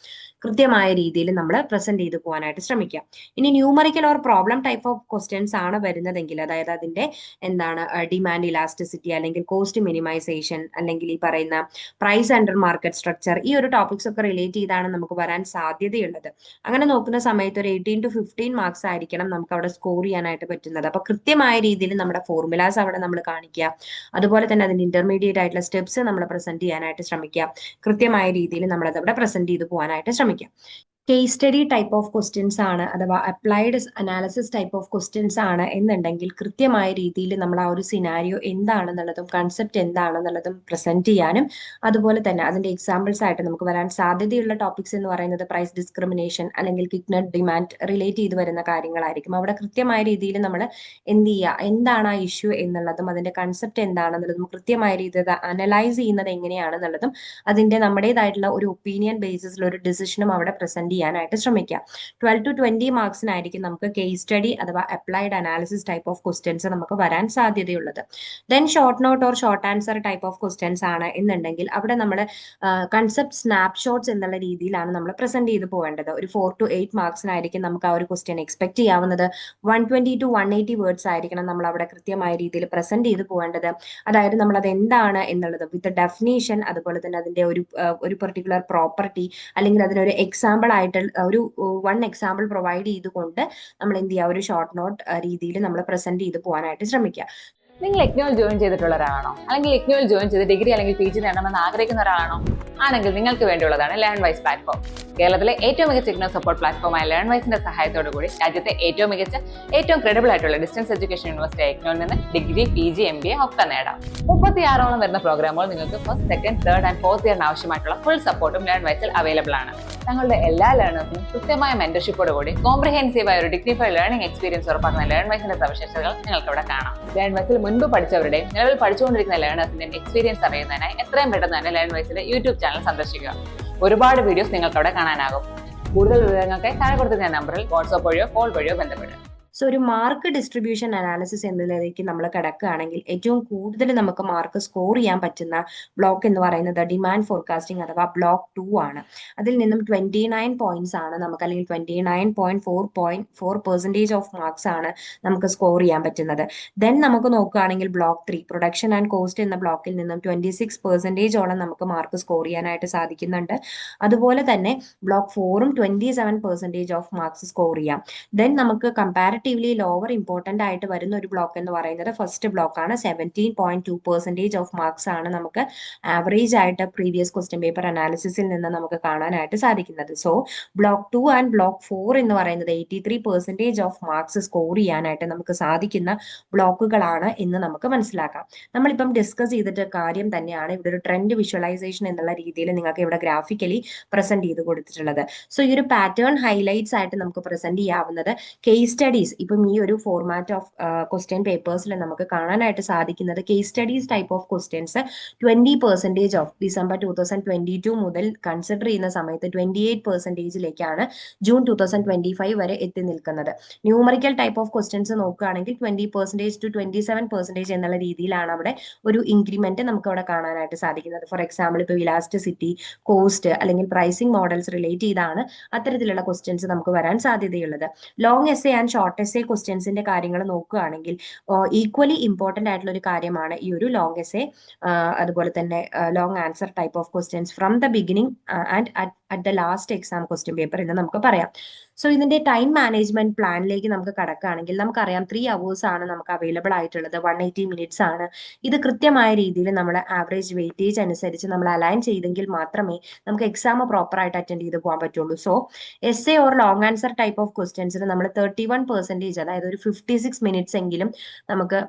കൃത്യമായ രീതിയിൽ നമ്മൾ പ്രസന്റ് ചെയ്ത് പോകാനായിട്ട് ശ്രമിക്കാം. ഇനി numerical or problem type of questions ആണ് വരുന്നതെങ്കിൽ അതായത് അതിന്റെ എന്താണ് ഡിമാൻഡ് ഇലാസ്റ്റിസിറ്റി അല്ലെങ്കിൽ കോസ്റ്റ് മിനിമൈസേഷൻ അല്ലെങ്കിൽ ഈ പറയുന്ന പ്രൈസ് അണ്ടർ മാർക്കറ്റ് സ്ട്രക്ചർ ഈ ഒരു ടോപ്പിക്സ് ഒക്കെ റിലേറ്റ് ചെയ്താണ് നമുക്ക് വരാൻ സാധ്യതയുള്ളത്. അങ്ങനെ നോക്കുന്ന സമയത്ത് ഒരു എയ്റ്റീൻ ടു ഫിഫ്റ്റീൻ മാർക്സ് ആയിരിക്കണം നമുക്ക് അവിടെ സ്കോർ ചെയ്യാനായിട്ട് പറ്റുന്നത്. അപ്പൊ കൃത്യമായ രീതിയിൽ നമ്മുടെ ഫോർമുലാസ് അവിടെ നമ്മൾ കാണിക്കുക. അതുപോലെ തന്നെ അതിന്റെ ഇന്റർമീഡിയറ്റ് ആയിട്ടുള്ള സ്റ്റെപ്സ് നമ്മൾ പ്രസന്റ് ചെയ്യാനായിട്ട് ശ്രമിക്കുക. കൃത്യമായ രീതിയിൽ നമ്മൾ അതവിടെ പ്രസന്റ് ചെയ്ത് പോകാനായിട്ട് ശ്രമിക്കുക. ശ്രമിക്കാം. Case study type of questions ആണ് അഥവാ applied analysis type of questions ആണ് എന്നുണ്ടെങ്കിൽ കൃത്യമായ രീതിയിൽ നമ്മൾ ആ ഒരു സിനാരിയോ എന്താണെന്നുള്ളതും കൺസെപ്റ്റ് എന്താണെന്നുള്ളതും പ്രസന്റ് ചെയ്യാനും അതുപോലെ തന്നെ അതിന്റെ എക്സാമ്പിൾസ് ആയിട്ട് നമുക്ക് വരാൻ സാധ്യതയുള്ള ടോപ്പിക്സ് എന്ന് പറയുന്നത് പ്രൈസ് ഡിസ്ക്രിമിനേഷൻ അല്ലെങ്കിൽ കിക്നട്ട് ഡിമാൻഡ് റിലേറ്റ് ചെയ്ത് വരുന്ന കാര്യങ്ങളായിരിക്കും. അവിടെ കൃത്യമായ രീതിയിൽ നമ്മൾ എന്ത് ചെയ്യുക എന്താണ് ആ ഇഷ്യൂ എന്നുള്ളതും അതിന്റെ കൺസെപ്റ്റ് എന്താണെന്നുള്ളതും കൃത്യമായ രീതിയിൽ അനലൈസ് ചെയ്യുന്നത് എങ്ങനെയാണെന്നുള്ളതും അതിന്റെ നമ്മുടേതായിട്ടുള്ള ഒരു ഒപ്പീനിയൻ ബേസിസിൽ ഒരു ഡിസിഷനും അവിടെ പ്രസന്റ് ചെയ്യാനായിട്ട് ശ്രമിക്കുക ട്വൽവ് ടു ട്വന്റി മാർക്സിനായിരിക്കും നമുക്ക് കേസ് സ്റ്റഡി അഥവാ applied analysis type of questions നമുക്ക് വരാൻ സാധ്യതയുള്ളത്. Then short note or short answer type of questions ആണ് എന്നുണ്ടെങ്കിൽ അവിടെ നമ്മൾ കൺസെപ്റ്റ് സ്നാപ്ഷോട്ട്സ് എന്നുള്ള രീതിയിലാണ് നമ്മൾ പ്രസന്റ് ചെയ്ത് പോകേണ്ടത് ഒരു ഫോർ ടു എയ്റ്റ് മാർക്സിനായിരിക്കും നമുക്ക് ആ ഒരു question expect ചെയ്യാവുന്നത്. One twenty to one eighty words ആയിരിക്കണം നമ്മൾ അവിടെ കൃത്യമായ രീതിയിൽ പ്രസന്റ് ചെയ്ത് പോകേണ്ടത് അതായത് നമ്മൾ അത് എന്താണ് എന്നുള്ളത് വിത്ത് ഡെഫിനേഷൻ അതുപോലെ തന്നെ അതിന്റെ ഒരു ഒരു പെർട്ടിക്കുലർ പ്രോപ്പർട്ടി അല്ലെങ്കിൽ അതിനൊരു എക്സാമ്പിൾ ആയിട്ട് ഒരു വൺ എക്സാമ്പിൾ പ്രൊവൈഡ് ചെയ്തുകൊണ്ട് നമ്മൾ എന്ത് ചെയ്യുക? ഒരു ഷോർട്ട് നോട്ട് രീതിയിൽ നമ്മൾ പ്രസന്റ് ചെയ്ത് പോകാനായിട്ട് ശ്രമിക്കുക. നിങ്ങൾ ഇഗ്നോയിൽ ജോയിൻ ചെയ്തിട്ടുള്ള ഒരാളാണോ? അല്ലെങ്കിൽ ഇഗ്നോയിൽ ജോയിൻ ചെയ്ത് ഡിഗ്രി അല്ലെങ്കിൽ പി ജി നേടണമെന്ന് ആഗ്രഹിക്കുന്ന ഒരാളാണോ? ആണെങ്കിൽ നിങ്ങൾക്ക് വേണ്ടിയുള്ളതാണ് ലേൺ വൈസ് പ്ലാറ്റ്ഫോം കേരളത്തിലെ ഏറ്റവും മികച്ച ഇഗ്നോ സപ്പോർട്ട് പ്ലാറ്റ്ഫോമായ ലേൺ വൈസിന്റെ സഹായത്തോടു കൂടി രാജ്യത്തെ ഏറ്റവും മികച്ച ഏറ്റവും ക്രെഡിബിൾ ആയിട്ടുള്ള ഡിസ്റ്റൻസ് എഡ്യൂക്കേഷൻ യൂണിവേഴ്സിറ്റി ഇഗ്നോയിൽ നിന്ന് degree P G M B A ഒക്കെ നേടാം. മുപ്പത്തി ആറോളം വരുന്ന പ്രോഗ്രാമുകൾ നിങ്ങൾക്ക് first second third and fourth ഇയറിന് ആവശ്യമായിട്ടുള്ള ഫുൾ സപ്പോർട്ടും ലേൺ വൈസിൽ അവൈലബിൾ ആണ്. തങ്ങളുടെ എല്ലാ ലേണേഴ്സിനും കൃത്യമായ മെന്റർഷിപ്പോട് കൂടി കോംപ്രിഹെൻസീവായ ഒരു ഡിഗ്നിഫൈഡ് ലേണിംഗ് എക്സ്പീരിയൻസ് ഉറപ്പാക്കുന്ന ലേൺ വൈസിന്റെ സവിശേഷതകൾ നിങ്ങൾക്ക് ഇവിടെ കാണാം ലേൺ വൈസിൽ മുൻപ് പഠിച്ചവരുടെ നിലവിൽ പഠിച്ചുകൊണ്ടിരിക്കുന്ന ലേണേഴ്സിന്റെയും എക്സ്പീരിയൻസ് അറിയുന്നതിനായി എത്രയും പെട്ടെന്ന് തന്നെ ലേൺ വൈസിന്റെ യൂട്യൂബ് ചാനൽ സന്ദർശിക്കുക. ഒരുപാട് വീഡിയോസ് നിങ്ങൾക്ക് അവിടെ കാണാനാകും. കൂടുതൽ വിവരങ്ങൾക്ക് താഴെ കൊടുത്തിരിക്കുന്ന നമ്പറിൽ വാട്സ്ആപ്പ് വഴിയോ കോൾ വഴിയോ ബന്ധപ്പെടുക. സോ ഒരു മാർക്ക് ഡിസ്ട്രിബ്യൂഷൻ അനാലിസിസ് എന്നതിലേക്ക് നമ്മൾ കിടക്കുകയാണെങ്കിൽ ഏറ്റവും കൂടുതൽ നമുക്ക് മാർക്ക് സ്കോർ ചെയ്യാൻ പറ്റുന്ന ബ്ലോക്ക് എന്ന് പറയുന്നത് ഡിമാൻഡ് ഫോർകാസ്റ്റിംഗ് അഥവാ ബ്ലോക്ക് ടു ആണ്. അതിൽ നിന്നും ട്വന്റി നയൻ പോയിന്റ്സ് ആണ് നമുക്ക് അല്ലെങ്കിൽ twenty nine point four point four percentage of marks ആണ് നമുക്ക് സ്കോർ ചെയ്യാൻ പറ്റുന്നത്. ദെൻ നമുക്ക് നോക്കുകയാണെങ്കിൽ block three production and cost എന്ന ബ്ലോക്കിൽ നിന്നും ട്വന്റി സിക്സ് പെർസെന്റേജോളം നമുക്ക് മാർക്ക് സ്കോർ ചെയ്യാനായിട്ട് സാധിക്കുന്നുണ്ട്. അതുപോലെ തന്നെ ബ്ലോക്ക് ഫോറും twenty seven percentage of marks score ചെയ്യാം. ദെൻ നമുക്ക് കമ്പാരിറ്റീവ്ലി ലോവർ ഇമ്പോർട്ടന്റ് ആയിട്ട് വരുന്ന ഒരു ബ്ലോക്ക് എന്ന് പറയുന്നത് ഫസ്റ്റ് ബ്ലോക്ക് ആണ്. Seventeen point two percentage of marks ആണ് നമുക്ക് ആവറേജ് ആയിട്ട് പ്രീവിയസ് ക്വസ്റ്റ്യൻ പേപ്പർ അനാലിസിസിൽ നിന്ന് നമുക്ക് കാണാനായിട്ട് സാധിക്കുന്നത്. So block two and block four എന്ന് പറയുന്നത് eighty three percentage of marks score ചെയ്യാനായിട്ട് നമുക്ക് സാധിക്കുന്ന ബ്ലോക്കുകളാണ് എന്ന് നമുക്ക് മനസ്സിലാക്കാം. നമ്മളിപ്പം ഡിസ്കസ് ചെയ്തിട്ട് കാര്യം തന്നെയാണ് ഇവിടെ ഒരു ട്രെൻഡ് വിഷ്വലൈസേഷൻ എന്നുള്ള രീതിയിൽ നിങ്ങൾക്ക് ഇവിടെ ഗ്രാഫിക്കലി പ്രസന്റ് ചെയ്ത് കൊടുത്തിട്ടുള്ളത്. സോ ഈ ഒരു പാറ്റേൺ ഹൈലൈറ്റ്സ് ആയിട്ട് നമുക്ക് പ്രസന്റ് ചെയ്യാവുന്നത് കേസ് സ്റ്റഡീസ് ഇപ്പം ഈ ഒരു ഫോർമാറ്റ് ഓഫ് ക്വസ്റ്റ്യൻ പേപ്പേഴ്സിൽ നമുക്ക് കാണാനായിട്ട് സാധിക്കുന്നത് case studies type of questions twenty percentage of December two thousand twenty two മുതൽ കൺസിഡർ ചെയ്യുന്ന സമയത്ത് twenty eight പെർസെന്റേജിലേക്കാണ് June two thousand twenty five വരെ എത്തി നിൽക്കുന്നത്. ന്യൂമറിക്കൽ ടൈപ്പ് ഓഫ് ക്വസ്റ്റ്യൻസ് നോക്കുകയാണെങ്കിൽ twenty percentage to twenty seven percentage എന്നുള്ള രീതിയിലാണ് അവിടെ ഒരു ഇൻക്രിമെന്റ് നമുക്ക് അവിടെ കാണാനായിട്ട് സാധിക്കുന്നത്. ഫോർ എക്സാമ്പിൾ ഇപ്പോൾ ഇലാസ്റ്റിസിറ്റി കോസ്റ്റ് അല്ലെങ്കിൽ പ്രൈസിംഗ് മോഡൽസ് റിലേറ്റ് ചെയ്താണ് അത്തരത്തിലുള്ള ക്വസ്റ്റ്യൻസ് നമുക്ക് വരാൻ സാധ്യതയുള്ളത്. Long essay and short essay ക്വസ്റ്റ്യൻസിന്റെ കാര്യങ്ങൾ നോക്കുകയാണെങ്കിൽ ഈക്വലി ഇമ്പോർട്ടന്റ് ആയിട്ടുള്ള ഒരു കാര്യമാണ് ഈ ഒരു ലോങ് എസ് എ അതുപോലെ തന്നെ long answer type of questions from the beginning and at the last exam question paper എന്ന് നമുക്ക് പറയാം. സോ ഇതിന്റെ ടൈം മാനേജ്മെന്റ് പ്ലാനിലേക്ക് നമുക്ക് കടക്കുകയാണെങ്കിൽ നമുക്കറിയാം ത്രീ അവേഴ്സ് ആണ് നമുക്ക് അവൈലബിൾ ആയിട്ടുള്ളത്. വൺ എയ്റ്റി മിനിറ്റ്സ് ആണ്. ഇത് കൃത്യമായ രീതിയിൽ നമ്മുടെ ആവറേജ് വെയിറ്റേജ് അനുസരിച്ച് നമ്മൾ അലൈൻ ചെയ്തെങ്കിൽ മാത്രമേ നമുക്ക് എക്സാം പ്രോപ്പർ ആയിട്ട് അറ്റൻഡ് ചെയ്ത് പോകാൻ പറ്റുള്ളൂ. So essay or long answer type of ക്വസ്റ്റ്യൻസിന് നമ്മൾ തേർട്ടി വൺ പെർസെന്റേജ് അതായത് ഒരു ഫിഫ്റ്റി സിക്സ് മിനിറ്റ്സ് എങ്കിലും നമുക്ക്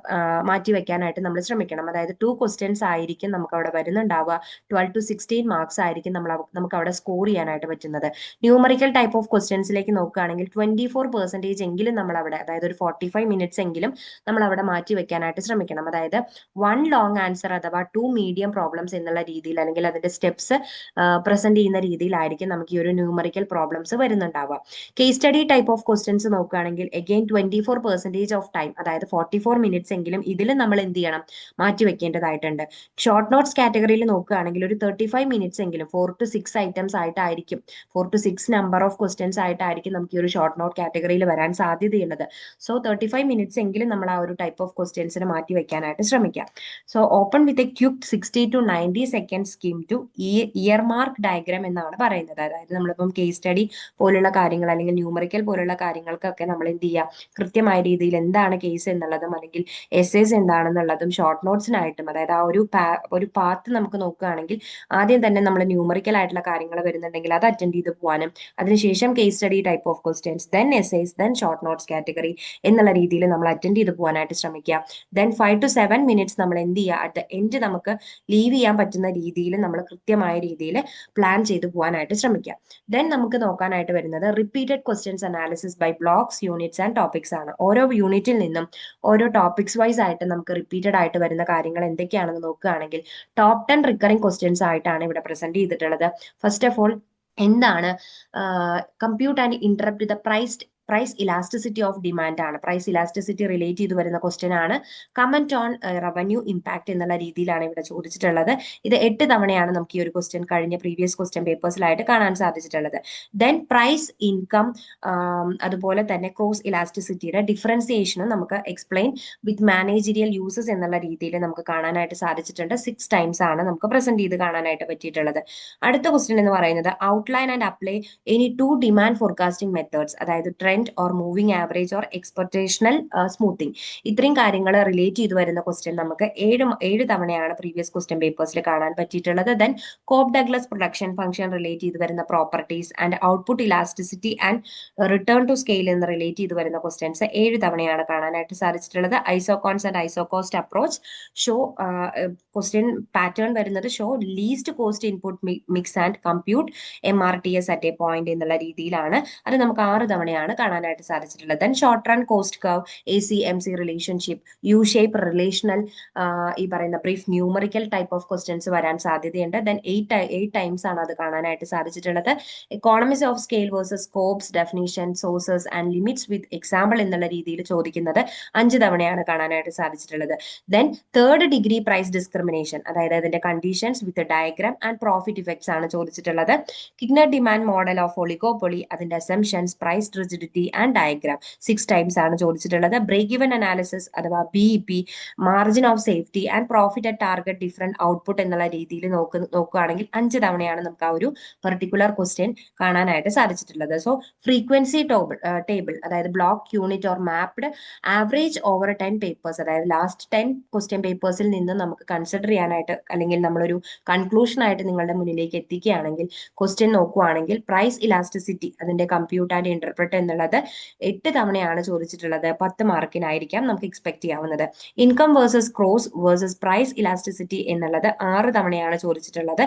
മാറ്റി വെക്കാനായിട്ട് നമ്മൾ ശ്രമിക്കണം. അതായത് ടു ക്വസ്റ്റ്യൻസ് ആയിരിക്കും നമുക്ക് അവിടെ വരുന്നുണ്ടാവുക. ട്വൽവ് ടു സിക്സ്റ്റീൻ മാർക്സ് ആയിരിക്കും നമ്മൾ നമുക്ക് അവിടെ സ്കോർ ചെയ്യാനായിട്ട് പറ്റുന്നത്. ന്യൂമറിക്കൽ ടൈപ്പ് ഓഫ് ക്വസ്റ്റ്യൻസിലേക്ക് നോക്കുകയാണെങ്കിൽ ട്വന്റി ഫോർ പെർസെന്റേജ് എങ്കിലും നമ്മൾ അവിടെ അതായത് ഒരു ഫോർട്ടി ഫൈവ് മിനിറ്റ്സ് എങ്കിലും നമ്മൾ അവിടെ മാറ്റി വെക്കാനായിട്ട് ശ്രമിക്കണം. അതായത് വൺ ലോങ് ആൻസർ അഥവാ ടു മീഡിയം പ്രോബ്ലംസ് എന്നുള്ള രീതിയിൽ അല്ലെങ്കിൽ അതിന്റെ സ്റ്റെപ്സ് പ്രസന്റ് ചെയ്യുന്ന രീതിയിലായിരിക്കും നമുക്ക് ഈ ഒരു numerical problems വരുന്നുണ്ടാവുക. Case study type of questions നോക്കുകയാണെങ്കിൽ again twenty four percentage of time അതായത് ഫോർട്ടി ഫോർ മിനിറ്റ്സ് എങ്കിലും ഇതിൽ നമ്മൾ എന്ത് ചെയ്യണം? മാറ്റി വെക്കേണ്ടതായിട്ടുണ്ട്. ഷോർട്ട് നോട്ട്സ് കാറ്റഗറിയിൽ നോക്കുകയാണെങ്കിൽ ഒരു തേർട്ടി ഫൈവ് മിനിറ്റ്സ് എങ്കിലും ഫോർ ടു സിക്സ് ഐറ്റംസ് ആയിട്ടായിരിക്കും four to six number of questions ആയിട്ടായിരിക്കും നമുക്ക് ഈ ഒരു ഷോർട്ട് നോട്ട് കാറ്റഗറിയിൽ വരാൻ സാധ്യതയുള്ളത്. സോ തേർട്ടി ഫൈവ് മിനിറ്റ്സ് എങ്കിലും നമ്മൾ ആ ഒരു ടൈപ്പ് ഓഫ് ക്വസ്റ്റ്യൻസിന് മാറ്റി വെക്കാനായിട്ട് ശ്രമിക്കാം. So open with a cube sixty to ninety second scheme to year mark diagram എന്നാണ് പറയുന്നത്. അതായത് നമ്മളിപ്പം കേസ് സ്റ്റഡി പോലുള്ള കാര്യങ്ങൾ അല്ലെങ്കിൽ ന്യൂമറിക്കൽ പോലുള്ള കാര്യങ്ങൾക്കൊക്കെ നമ്മൾ എന്ത് ചെയ്യുക കൃത്യമായ രീതിയിൽ എന്താണ് കേസ് എന്നുള്ളതും അല്ലെങ്കിൽ എസ്സേസ് എന്താണെന്നുള്ളതും ഷോർട്ട് നോട്ട്സിനായിട്ടും അതായത് ആ ഒരു ഒരു പാത്ത് നമുക്ക് നോക്കുകയാണെങ്കിൽ ആദ്യം തന്നെ നമ്മൾ ന്യൂമറിക്കൽ ആയിട്ടുള്ള കാര്യങ്ങൾ വരുന്നുണ്ടെങ്കിൽ അത് അറ്റൻഡ് ചെയ്ത് പോകാനും അതിനുശേഷം case study type of questions then essays then short notes category എന്നുള്ള രീതിയിൽ നമ്മൾ അറ്റൻഡ് ചെയ്ത് പോകാനായിട്ട് ശ്രമിക്കുക. Then five to seven minutes നമ്മൾ എന്ത് ചെയ്യുക? അറ്റ് ദ എൻഡ് നമുക്ക് ലീവ് ചെയ്യാൻ പറ്റുന്ന രീതിയിൽ നമ്മൾ കൃത്യമായ രീതിയിൽ പ്ലാൻ ചെയ്ത് പോകാനായിട്ട് ശ്രമിക്കുക. ദെൻ നമുക്ക് നോക്കാനായിട്ട് വരുന്നത് repeated questions analysis by blocks units and topics ആണ്. ഓരോ യൂണിറ്റിൽ നിന്നും ഓരോ ടോപ്പിക്സ് വൈസ് ആയിട്ട് നമുക്ക് റിപ്പീറ്റഡ് ആയിട്ട് വരുന്ന കാര്യങ്ങൾ എന്തൊക്കെയാണെന്ന് നോക്കുകയാണെങ്കിൽ ടോപ്പ് ടെൻ റിക്കറിംഗ് ക്വസ്റ്റ്യൻസ് ആയിട്ടാണ് ഇവിടെ പ്രസന്റ് ചെയ്തിട്ടുള്ളത്. ഫസ്റ്റ് ഓഫ് ഓൾ എന്താണ് compute and interrupt the priced price elasticity of demand ആണ്. പ്രൈസ് ഇലാസ്റ്റിസിറ്റി റിലേറ്റ് ചെയ്ത് വരുന്ന ക്വസ്റ്റ്യൻ ആണ്. കമന്റ് ഓൺ റവന്യൂ ഇമ്പാക്ട് എന്നുള്ള രീതിയിലാണ് ഇവിടെ ചോദിച്ചിട്ടുള്ളത്. ഇത് എട്ട് തവണയാണ് നമുക്ക് ഈ ഒരു ക്വസ്റ്റ്യൻ കഴിഞ്ഞ പ്രീവിയസ് ക്വസ്റ്റ്യൻ പേപ്പേഴ്സിലായിട്ട് കാണാൻ സാധിച്ചിട്ടുള്ളത്. ദെൻ പ്രൈസ് ഇൻകം അതുപോലെ തന്നെ ക്രോസ് ഇലാസ്റ്റിസിറ്റിയുടെ ഡിഫറൻസിയേഷനും നമുക്ക് എക്സ്പ്ലെയിൻ വിത്ത് മാനേജറിയൽ യൂസസ് എന്നുള്ള രീതിയിൽ നമുക്ക് കാണാനായിട്ട് സാധിച്ചിട്ടുണ്ട്. സിക്സ് ടൈംസ് ആണ് നമുക്ക് പ്രസന്റ് ചെയ്ത് കാണാനായിട്ട് പറ്റിയിട്ടുള്ളത്. അടുത്ത ക്വസ്റ്റ്യൻ എന്ന് പറയുന്നത് outline and apply any two demand forecasting methods അതായത് trend or moving average or exponential smoothing ഇത്രയും കാര്യങ്ങൾ റിലേറ്റ് ചെയ്ത് വരുന്ന ക്വസ്റ്റ്യൻ നമുക്ക് ഏഴ് ഏഴ് തവണയാണ് പ്രീവിയസ് ക്വസ്റ്റ്യൻ പേപ്പേഴ്സിൽ കാണാൻ പറ്റിയിട്ടുള്ളത്. Then Cobb Douglas production function relate ചെയ്ത് വരുന്ന properties and output elasticity and return to scale എന്ന് റിലേറ്റ് ചെയ്ത് വരുന്ന ക്വസ്റ്റ്യൻസ് ഏഴ് തവണയാണ് കാണാനായിട്ട് സാധിച്ചിട്ടുള്ളത്. Isoquants and isocost approach show question pattern വരുന്നത് show least cost input mix and compute M R T S at a point എന്നുള്ള രീതിയിലാണ്. അത് നമുക്ക് ആറ് തവണയാണ് കാണാനായിട്ട് സാധിച്ചിട്ടുള്ളത്. Then short run cost curve A C M C relationship U shape relational ഈ പറയുന്ന brief numerical type of questions വരാൻ സാധ്യതയുണ്ട്. ദെൻ എയ്റ്റ് എയ്റ്റ് ടൈംസ് ആണ് അത് കാണാനായിട്ട് സാധിച്ചിട്ടുള്ളത്. Economies of scale versus scopes definition sources and limits with example എന്നുള്ള രീതിയിൽ ചോദിക്കുന്നത് അഞ്ച് തവണയാണ് കാണാനായിട്ട് സാധിച്ചിട്ടുള്ളത്. Then third degree price discrimination അതായത് അതിന്റെ conditions with diagram and profit effects ആണ് ചോദിച്ചിട്ടുള്ളത്. Kinked demand model of oligopoly അതിന്റെ assumptions price rigidity and diagram six times ആണ് ചോദിച്ചിട്ടുള്ളത്. ബ്രേക്ക് ഇവൻ അനാലിസിസ് അഥവാ B P margin of safety and profit at target different output എന്നുള്ള രീതിയിൽ നോക്ക് നോക്കുകയാണെങ്കിൽ അഞ്ച് തവണയാണ് നമുക്ക് ആ ഒരു പെർട്ടിക്കുലർ ക്വസ്റ്റ്യൻ കാണാനായിട്ട് സാധിച്ചിട്ടുള്ളത്. സോ ഫ്രീക്വൻസി ടോബിൾ ടേബിൾ അതായത് block unit or mapped average over ten papers അതായത് ലാസ്റ്റ് ടെൻ ക്വസ്റ്റ്യൻ പേപ്പേഴ്സിൽ നിന്ന് നമുക്ക് കൺസിഡർ ചെയ്യാനായിട്ട് അല്ലെങ്കിൽ നമ്മളൊരു കൺക്ലൂഷൻ ആയിട്ട് നിങ്ങളുടെ മുന്നിലേക്ക് എത്തിക്കുകയാണെങ്കിൽ ക്വസ്റ്റ്യൻ നോക്കുകയാണെങ്കിൽ പ്രൈസ് ഇലാസ്റ്റിസിറ്റി അതിന്റെ കമ്പ്യൂട്ട് ആൻഡ് ഇന്റർപ്രറ്റ് എന്നുള്ളത് എട്ട് തവണയാണ് ചോദിച്ചിട്ടുള്ളത്. പത്ത് മാർക്കിനായിരിക്കാം നമുക്ക് expect ചെയ്യാവുന്നത്. Income versus cross versus price elasticity എന്നുള്ളത് ആറ് തവണയാണ് ചോദിച്ചിട്ടുള്ളത്.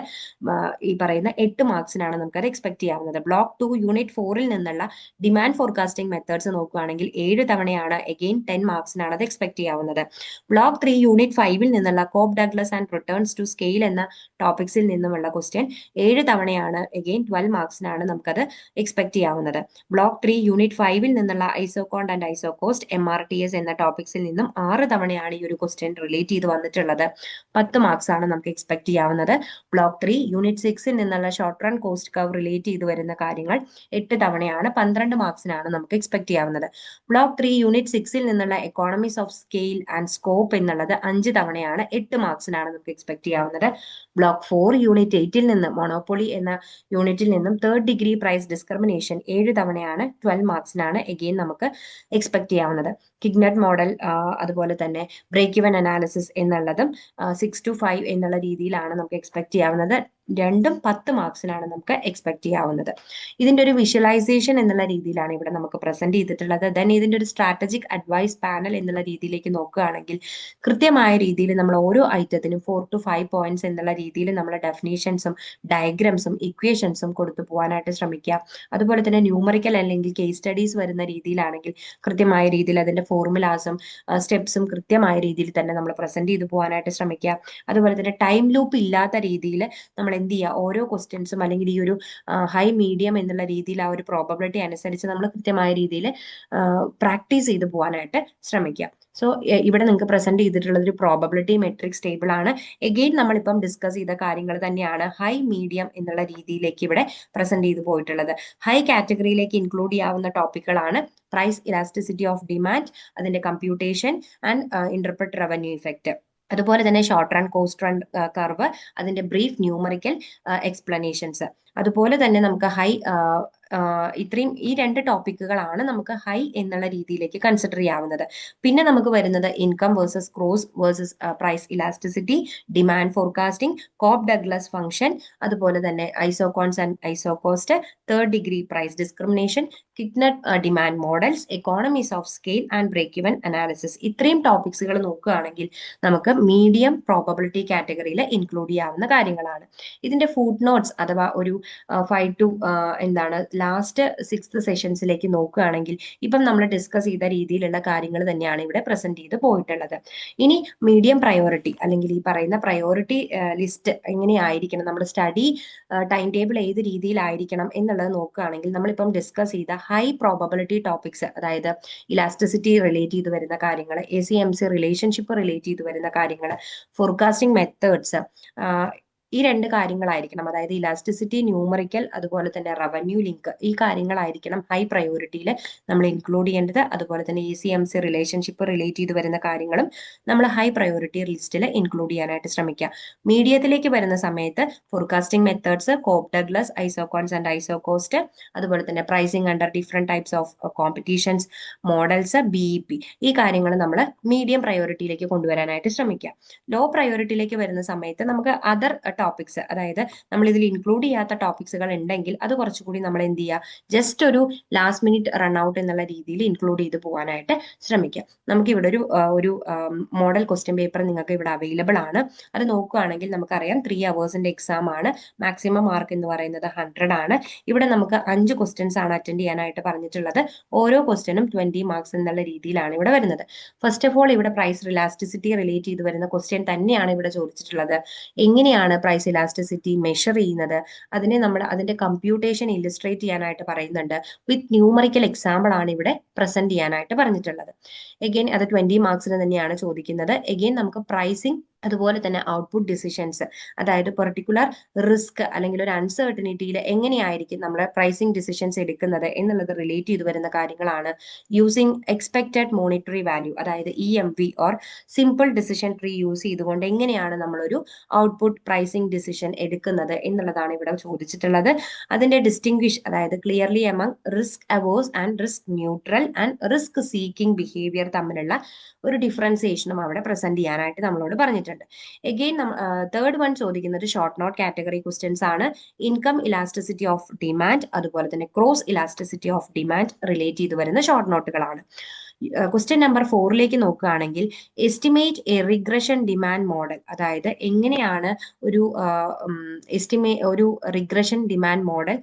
ഈ പറയുന്ന എട്ട് മാർക്സിനാണ് നമുക്കത് എക്സ്പെക്ട് ചെയ്യാവുന്നത്. ബ്ലോക്ക് ടു യൂണിറ്റ് ഫോറിൽ നിന്നുള്ള ഡിമാൻഡ് ഫോർകാസ്റ്റിംഗ് മെത്തേഡ്സ് നോക്കുകയാണെങ്കിൽ ഏഴ് തവണയാണ് എഗെയിൻ ടെൻ മാർക്സിനാണ് അത് എക്സ്പെക്ട് ചെയ്യാവുന്നത്. ബ്ലോക്ക് ത്രീ യൂണിറ്റ് ഫൈവിൽ നിന്നുള്ള Cobb Douglas and returns to scale എന്ന ടോപ്പിക്സിൽ നിന്നുമുള്ള ക്വസ്റ്റ്യൻ ഏഴ് തവണയാണ് എഗെയിൻ ട്വൽവ് മാർക്സിനാണ് നമുക്കത് എക്സ്പെക്ട് ചെയ്യാവുന്നത്. ബ്ലോക്ക് ത്രീ യൂണിറ്റ് ഫൈവിൽ നിന്നുള്ള isoquant and isocost M R T S എന്ന ടോപ്പിക്സിൽ നിന്നും ആറ് തവണയാണ് ഈ ഒരു ക്വസ്റ്റ്യൻ റിലേറ്റ് ചെയ്ത് വന്നിട്ടുള്ളത്. പത്ത് മാർക്സ് ആണ് നമുക്ക് എക്സ്പെക്ട് ചെയ്യാവുന്നത്. ബ്ലോക്ക് ത്രീ യൂണിറ്റ് സിക്സിൽ നിന്നുള്ള short run cost curve relate ചെയ്ത് വരുന്ന കാര്യങ്ങൾ എട്ട് തവണയാണ് പന്ത്രണ്ട് മാർക്സിനാണ് നമുക്ക് എക്സ്പെക്ട് ചെയ്യാവുന്നത്. ബ്ലോക്ക് ത്രീ യൂണിറ്റ് സിക്സിൽ നിന്നുള്ള economies of scale and scope എന്നുള്ളത് അഞ്ച് തവണയാണ് എട്ട് മാർക്സിനാണ് നമുക്ക് എക്സ്പെക്ട് ചെയ്യാവുന്നത്. ബ്ലോക്ക് ഫോർ യൂണിറ്റ് എയ്റ്റിൽ നിന്ന് മൊണോപ്പൊളി എന്ന യൂണിറ്റിൽ നിന്നും തേർഡ് ഡിഗ്രി പ്രൈസ് ഡിസ്ക്രിമിനേഷൻ ഏഴ് തവണയാണ് ട്വൽവ് മാർക്സിനാണ് എഗെയിൻ നമുക്ക് എക്സ്പെക്ട് ചെയ്യാവുന്നത്. കിഗ്നറ്റ് മോഡൽ അതുപോലെ തന്നെ ബ്രേക്ക് ഇവൻ അനാലിസിസ് എന്നുള്ളതും സിക്സ് ടു ഫൈവ് എന്നുള്ള രീതിയിലാണ് നമുക്ക് എക്സ്പെക്ട് ചെയ്യാവുന്നത്. രണ്ടും പത്ത് മാർക്സിനാണ് നമുക്ക് എക്സ്പെക്ട് ചെയ്യാവുന്നത്. ഇതിന്റെ ഒരു വിഷ്വലൈസേഷൻ എന്നുള്ള രീതിയിലാണ് ഇവിടെ നമുക്ക് പ്രസന്റ് ചെയ്തിട്ടുള്ളത്. ദെൻ ഇതിന്റെ ഒരു സ്ട്രാറ്റജിക് അഡ്വൈസ് പാനൽ എന്നുള്ള രീതിയിലേക്ക് നോക്കുകയാണെങ്കിൽ കൃത്യമായ രീതിയിൽ നമ്മൾ ഓരോ ഐറ്റത്തിനും ഫോർ ടു ഫൈവ് പോയിന്റ്സ് എന്നുള്ള രീതിയിൽ നമ്മൾ ഡെഫിനേഷൻസും ഡയഗ്രംസും ഇക്വേഷൻസും കൊടുത്തു പോകാനായിട്ട് ശ്രമിക്കുക. അതുപോലെ തന്നെ ന്യൂമറിക്കൽ അല്ലെങ്കിൽ കേസ് സ്റ്റഡീസ് വരുന്ന രീതിയിലാണെങ്കിൽ കൃത്യമായ രീതിയിൽ അതിന്റെ ഫോർമുലാസും സ്റ്റെപ്സും കൃത്യമായ രീതിയിൽ തന്നെ നമ്മൾ പ്രസന്റ് ചെയ്തു പോകാനായിട്ട് ശ്രമിക്കുക. അതുപോലെ തന്നെ ടൈം ലൂപ്പ് ഇല്ലാത്ത രീതിയിൽ നമ്മൾ എന്ത് ചെയ്യുക? ഓരോ ക്വസ്റ്റ്യൻസും അല്ലെങ്കിൽ ഈ ഒരു ഹൈ മീഡിയം എന്നുള്ള രീതിയിൽ ആ ഒരു പ്രോബബിലിറ്റി അനുസരിച്ച് നമ്മൾ കൃത്യമായ രീതിയിൽ പ്രാക്ടീസ് ചെയ്തു പോകാനായിട്ട് ശ്രമിക്കുക. സോ ഇവിടെ നിങ്ങൾക്ക് പ്രസന്റ് ചെയ്തിട്ടുള്ളത് ഒരു പ്രോബബിലിറ്റി മെട്രിക്സ് ടേബിൾ ആണ്. എഗെയിൻ നമ്മളിപ്പം ഡിസ്കസ് ചെയ്ത കാര്യങ്ങൾ തന്നെയാണ് ഹൈ മീഡിയം എന്നുള്ള രീതിയിലേക്ക് ഇവിടെ പ്രസന്റ് ചെയ്ത് പോയിട്ടുള്ളത്. ഹൈ കാറ്റഗറിയിലേക്ക് ഇൻക്ലൂഡ് ചെയ്യാവുന്ന ടോപ്പിക്കുകളാണ് പ്രൈസ് ഇലാസ്റ്റിസിറ്റി ഓഫ് ഡിമാൻഡ് അതിന്റെ computation and interpret revenue effect അതുപോലെ തന്നെ short run cost run curve അതിന്റെ ബ്രീഫ് ന്യൂമറിക്കൽ എക്സ്പ്ലനേഷൻസ് അതുപോലെ തന്നെ നമുക്ക് ഹൈ ഇത്രയും ഈ രണ്ട് ടോപ്പിക്കുകളാണ് നമുക്ക് ഹൈ എന്നുള്ള രീതിയിലേക്ക് കൺസിഡർ ചെയ്യാവുന്നത്. പിന്നെ നമുക്ക് വരുന്നത് income versus cross versus price elasticity demand forecasting Cobb Douglas function അതുപോലെ തന്നെ isoquants and isocost third degree price discrimination kinked demand models economies of scale and break even analysis ഇത്രയും ടോപ്പിക്സുകൾ നോക്കുകയാണെങ്കിൽ നമുക്ക് മീഡിയം പ്രോബബിലിറ്റി കാറ്റഗറിയിൽ ഇൻക്ലൂഡ് ചെയ്യാവുന്ന കാര്യങ്ങളാണ്. ഇതിന്റെ ഫുഡ് നോട്ട്സ് അഥവാ ഒരു ഫൈവ് ടു എന്താണ് ലാസ്റ്റ് സിക്സ്ത് സെഷൻസിലേക്ക് നോക്കുകയാണെങ്കിൽ ഇപ്പം നമ്മൾ ഡിസ്കസ് ചെയ്ത രീതിയിലുള്ള കാര്യങ്ങൾ തന്നെയാണ് ഇവിടെ പ്രസന്റ് ചെയ്ത് പോയിട്ടുള്ളത്. ഇനി മീഡിയം പ്രയോറിറ്റി അല്ലെങ്കിൽ ഈ പറയുന്ന പ്രയോറിറ്റി ലിസ്റ്റ് എങ്ങനെയായിരിക്കണം നമ്മുടെ സ്റ്റഡി ടൈം ടേബിൾ ഏത് രീതിയിലായിരിക്കണം എന്നുള്ളത് നോക്കുകയാണെങ്കിൽ നമ്മളിപ്പം ഡിസ്കസ് ചെയ്ത ഹൈ പ്രോബബിലിറ്റി ടോപ്പിക്സ് അതായത് ഇലാസ്റ്റിസിറ്റി റിലേറ്റ് ചെയ്ത് വരുന്ന കാര്യങ്ങൾ A C M C relationship relate ചെയ്ത് വരുന്ന കാര്യങ്ങൾ ഫോർകാസ്റ്റിംഗ് മെത്തേഡ്സ് ഈ രണ്ട് കാര്യങ്ങളായിരിക്കണം. അതായത് ഇലാസ്റ്റിസിറ്റി ന്യൂമറിക്കൽ അതുപോലെ തന്നെ റവന്യൂ ലിങ്ക് ഈ കാര്യങ്ങളായിരിക്കണം ഹൈ പ്രയോറിറ്റിയിൽ നമ്മൾ ഇൻക്ലൂഡ് ചെയ്യേണ്ടത്. അതുപോലെ തന്നെ E C M C relationship relate ചെയ്ത് വരുന്ന കാര്യങ്ങളും നമ്മൾ ഹൈ പ്രയോറിറ്റി ലിസ്റ്റിൽ ഇൻക്ലൂഡ് ചെയ്യാനായിട്ട് ശ്രമിക്കുക. മീഡിയത്തിലേക്ക് വരുന്ന സമയത്ത് forecasting methods Cobb Douglas isoquants and isocost അതുപോലെ തന്നെ pricing under different types of competitions models B E P ഈ കാര്യങ്ങൾ നമ്മൾ മീഡിയം പ്രയോറിറ്റിയിലേക്ക് കൊണ്ടുവരാനായിട്ട് ശ്രമിക്കുക. ലോ പ്രയോറിറ്റിയിലേക്ക് വരുന്ന സമയത്ത് നമുക്ക് അതർ ടോപ്പിക്സ് അതായത് നമ്മൾ ഇതിൽ ഇൻക്ലൂഡ് ചെയ്യാത്ത ടോപ്പിക്സുകൾ ഉണ്ടെങ്കിൽ അത് കുറച്ചുകൂടി നമ്മൾ എന്ത് ചെയ്യുക? ജസ്റ്റ് ഒരു ലാസ്റ്റ് മിനിറ്റ് റൺ ഔട്ട് എന്നുള്ള രീതിയിൽ ഇൻക്ലൂഡ് ചെയ്ത് പോകാനായിട്ട് ശ്രമിക്കുക. നമുക്ക് ഇവിടെ ഒരു ഒരു മോഡൽ ക്വസ്റ്റ്യൻ പേപ്പർ നിങ്ങൾക്ക് ഇവിടെ അവൈലബിൾ ആണ്. അത് നോക്കുകയാണെങ്കിൽ നമുക്കറിയാം ത്രീ അവേഴ്സിന്റെ എക്സാം ആണ്. മാക്സിമം മാർക്ക് എന്ന് പറയുന്നത് ഹൺഡ്രഡ് ആണ്. ഇവിടെ നമുക്ക് അഞ്ച് ക്വസ്റ്റ്യൻസ് ആണ് അറ്റൻഡ് ചെയ്യാനായിട്ട് പറഞ്ഞിട്ടുള്ളത്. ഓരോ ക്വസ്റ്റ്യനും ട്വന്റി മാർക്സ് എന്നുള്ള രീതിയിലാണ് ഇവിടെ വരുന്നത്. ഫസ്റ്റ് ഓഫ് ഓൾ ഇവിടെ പ്രൈസ് റിലാസ്റ്റിസിറ്റി റിലേറ്റ് ചെയ്ത് വരുന്ന ക്വസ്റ്റ്യൻ തന്നെയാണ് ഇവിടെ ചോദിച്ചിട്ടുള്ളത്. എങ്ങനെയാണ് പ്രൈസ് ഇലാസ്റ്റിസിറ്റി മെഷർ ചെയ്യുന്നത് അതിനെ നമ്മൾ അതിന്റെ കമ്പ്യൂട്ടേഷൻ ഇലിസ്ട്രേറ്റ് ചെയ്യാനായിട്ട് പറയുന്നുണ്ട്. വിത്ത് ന്യൂമറിക്കൽ എക്സാമ്പിൾ ആണ് ഇവിടെ പ്രസന്റ് ചെയ്യാനായിട്ട് പറഞ്ഞിട്ടുള്ളത്. എഗെയിൻ അത് ട്വന്റി മാർക്സിന് തന്നെയാണ് ചോദിക്കുന്നത്. എഗെയിൻ നമുക്ക് പ്രൈസിങ് അതുപോലെ തന്നെ ഔട്ട്പുട്ട് ഡിസിഷൻസ് അതായത് പെർട്ടിക്കുലർ റിസ്ക് അല്ലെങ്കിൽ ഒരു അൺസർട്ടനിറ്റിയിൽ എങ്ങനെയായിരിക്കും നമ്മൾ പ്രൈസിങ് ഡിസിഷൻസ് എടുക്കുന്നത് എന്നുള്ളത് റിലേറ്റ് ചെയ്ത് വരുന്ന കാര്യങ്ങളാണ്. യൂസിങ് എക്സ്പെക്റ്റഡ് മോണിറ്ററി വാല്യൂ അതായത് E M V or simple decision tree use ചെയ്തുകൊണ്ട് എങ്ങനെയാണ് നമ്മളൊരു ഔട്ട്പുട്ട് പ്രൈസിങ് ഡിസിഷൻ എടുക്കുന്നത് എന്നുള്ളതാണ് ഇവിടെ ചോദിച്ചിട്ടുള്ളത്. അതിന്റെ ഡിസ്റ്റിങ്വിഷ് അതായത് clearly among risk averse and risk neutral and risk seeking behaviour തമ്മിലുള്ള ഒരു ഡിഫറൻസിയേഷനും അവിടെ പ്രസന്റ് ചെയ്യാനായിട്ട് നമ്മളോട് പറഞ്ഞിട്ടുണ്ട്. എഗെയിൻ തേർഡ് വൺ ചോദിക്കുന്നത് ഷോർട്ട് നോട്ട് കാറ്റഗറി ക്വസ്റ്റ്യൻസ് ആണ്. ഇൻകം ഇലാസ്റ്റിസിറ്റി ഓഫ് ഡിമാൻഡ് അതുപോലെ തന്നെ cross elasticity of demand relate ചെയ്ത് വരുന്ന ഷോർട്ട് നോട്ടുകളാണ് ക്വസ്റ്റ്യൻ നമ്പർ ഫോറിലേക്ക് നോക്കുകയാണെങ്കിൽ estimate a regression demand model അതായത് എങ്ങനെയാണ് ഒരു എസ്റ്റിമേ ഒരു റിഗ്രഷൻ ഡിമാൻഡ് മോഡൽ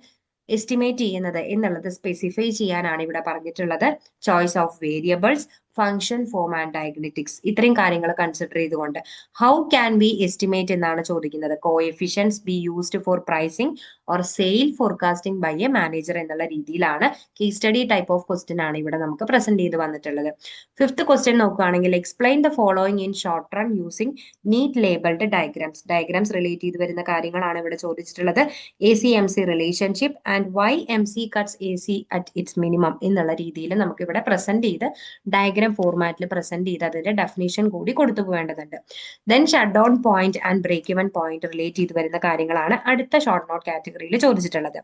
എസ്റ്റിമേറ്റ് ചെയ്യുന്നത് എന്നുള്ളത് സ്പെസിഫൈ ചെയ്യാനാണ് ഇവിടെ പറഞ്ഞിട്ടുള്ളത്. Choice of variables function form and diagnostics ഇത്രയും കാര്യങ്ങൾ കൺസിഡർ ചെയ്തുകൊണ്ട് ഹൗ ക്യാൻ ബി എസ്റ്റിമേറ്റ് എന്നാണ് ചോദിക്കുന്നത്. Coefficients be used for pricing or sale forecasting by a manager എന്നുള്ള രീതിയിലാണ് case study type of question ആണ് ഇവിടെ നമുക്ക് പ്രസന്റ് ചെയ്ത് വന്നിട്ടുള്ളത്. ഫിഫ്ത്ത് ക്വസ്റ്റ്യൻ നോക്കുകയാണെങ്കിൽ explain the following in short run using neat labelled diagrams diagrams relate ചെയ്ത് വരുന്ന കാര്യങ്ങളാണ് ഇവിടെ ചോദിച്ചിട്ടുള്ളത്. A C M C relationship and why M C cuts A C at its minimum എന്നുള്ള രീതിയിൽ നമുക്ക് ഇവിടെ പ്രസന്റ് ചെയ്ത് ഡയഗ്രാം പ്രീമിയം ഫോർമാറ്റിൽ പ്രസന്റ് ചെയ്ത് അതിന്റെ ഡെഫിനേഷൻ കൂടി കൊടുത്തു പോകേണ്ടതുണ്ട്. Then shut down point and break even point relate ചെയ്ത് വരുന്ന കാര്യങ്ങളാണ് അടുത്ത ഷോർട്ട് നോട്ട് കാറ്റഗറിയിൽ ചോദിച്ചിട്ടുള്ളത്.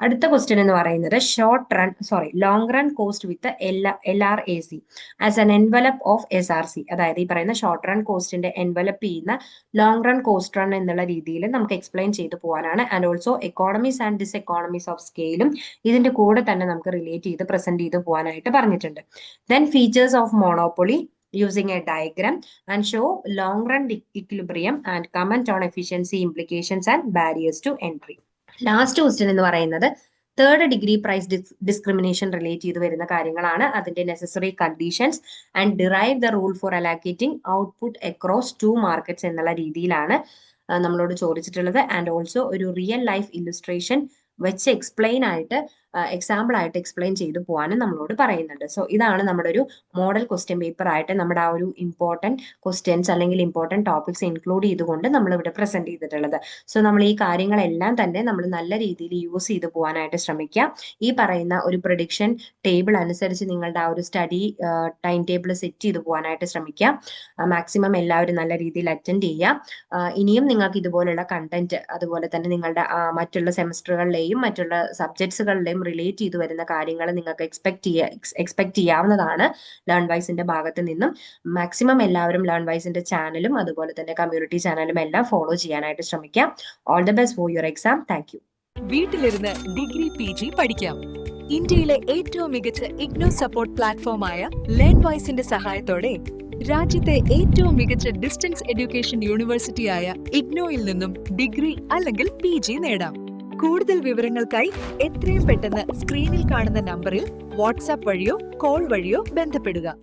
അടുത്ത ക്വസ്റ്റ്യൻ എന്ന് പറയുന്നത് short run sorry long run cost with L L R A C as an envelope of S R C അതായത് ഈ പറയുന്ന ഷോർട്ട് റൺ കോസ്റ്റിന്റെ എൻവലപ്പ് ചെയ്യുന്ന ലോങ് റൺ കോസ്റ്റ് റൺ എന്നുള്ള രീതിയിൽ നമുക്ക് എക്സ്പ്ലെയിൻ ചെയ്തു പോകാനാണ് and also economies and diseconomies of സ്കെയിലും ഇതിന്റെ കൂടെ തന്നെ നമുക്ക് റിലേറ്റ് ചെയ്ത് പ്രസന്റ് ചെയ്ത് പോകാനായിട്ട് പറഞ്ഞിട്ടുണ്ട്. Then features of monopoly using a diagram and show long run equilibrium and comment on efficiency implications and barriers to entry. Last question എന്ന് പറയുന്നത് third degree price discrimination relate ചെയ്ത് വരുന്ന കാര്യങ്ങളാണ്. അതിന്റെ necessary conditions and derive the rule for allocating output across two markets എന്നുള്ള രീതിയിലാണ് നമ്മളോട് ചോദിച്ചിട്ടുള്ളത്. ആൻഡ് ഓൾസോ ഒരു റിയൽ ലൈഫ് ഇല്ലുസ്ട്രേഷൻ വെച്ച് എക്സ്പ്ലെയിൻ ആയിട്ട് എക്സാമ്പിൾ ആയിട്ട് എക്സ്പ്ലെയിൻ ചെയ്തു പോകാനും നമ്മളോട് പറയുന്നുണ്ട്. സോ ഇതാണ് നമ്മുടെ ഒരു മോഡൽ ക്വസ്റ്റ്യൻ പേപ്പർ ആയിട്ട് നമ്മുടെ ആ ഒരു ഇമ്പോർട്ടന്റ് ക്വസ്റ്റ്യൻസ് അല്ലെങ്കിൽ ഇമ്പോർട്ടന്റ് ടോപ്പിക്സ് ഇൻക്ലൂഡ് ചെയ്തുകൊണ്ട് നമ്മൾ ഇവിടെ പ്രസന്റ് ചെയ്തിട്ടുള്ളത്. സോ നമ്മൾ ഈ കാര്യങ്ങളെല്ലാം തന്നെ നമ്മൾ നല്ല രീതിയിൽ യൂസ് ചെയ്ത് പോകാനായിട്ട് ശ്രമിക്കുക ഈ പറയുന്ന ഒരു പ്രൊഡിക്ഷൻ ടേബിൾ അനുസരിച്ച് നിങ്ങളുടെ ആ ഒരു സ്റ്റഡി ടൈം ടേബിൾ സെറ്റ് ചെയ്ത് പോകാനായിട്ട് ശ്രമിക്കുക മാക്സിമം എല്ലാവരും നല്ല രീതിയിൽ അറ്റൻഡ് ചെയ്യുക. ഇനിയും നിങ്ങൾക്ക് ഇതുപോലുള്ള കണ്ടന്റ് അതുപോലെ തന്നെ നിങ്ങളുടെ മറ്റുള്ള സെമസ്റ്ററുകളിലെയും മറ്റുള്ള സബ്ജക്ട്സുകളിലെയും റിലേറ്റ് ചെയ്തു വരുന്ന കാര്യങ്ങൾ നിങ്ങൾക്ക് എക്സ്പെക്ട് ചെയ്യാ എക്സ്പെക്ട് ചെയ്യാവുന്നതാണ് ലേൺ വൈസിന്റെ ഭാഗത്ത് നിന്നും. മാക്സിമം എല്ലാവരും ലേൺ വൈസിന്റെ ചാനലും അതുപോലെ തന്നെ കമ്മ്യൂണിറ്റി ചാനലും എല്ലാം ഫോളോ ചെയ്യാനായിട്ട് ശ്രമിക്കാം. All the best for your exam thank you വീട്ടിലിരുന്ന് ഡിഗ്രി പി ജി പഠിക്കാം. ഇന്ത്യയിലെ ഏറ്റവും മികച്ച ഇഗ്നോ സപ്പോർട്ട് പ്ലാറ്റ്ഫോമായ ലേൺ വൈസിന്റെ സഹായത്തോടെ രാജ്യത്തെ ഏറ്റവും മികച്ച ഡിസ്റ്റൻസ് എഡ്യൂക്കേഷൻ യൂണിവേഴ്സിറ്റിയായ ഇഗ്നോയിൽ നിന്നും ഡിഗ്രി അല്ലെങ്കിൽ പി നേടാം. കൂടുതൽ വിവരങ്ങൾക്കായി എത്രയും പെട്ടെന്ന് സ്ക്രീനിൽ കാണുന്ന നമ്പറിൽ വാട്സാപ്പ് വഴിയോ കോൾ വഴിയോ ബന്ധപ്പെടുക.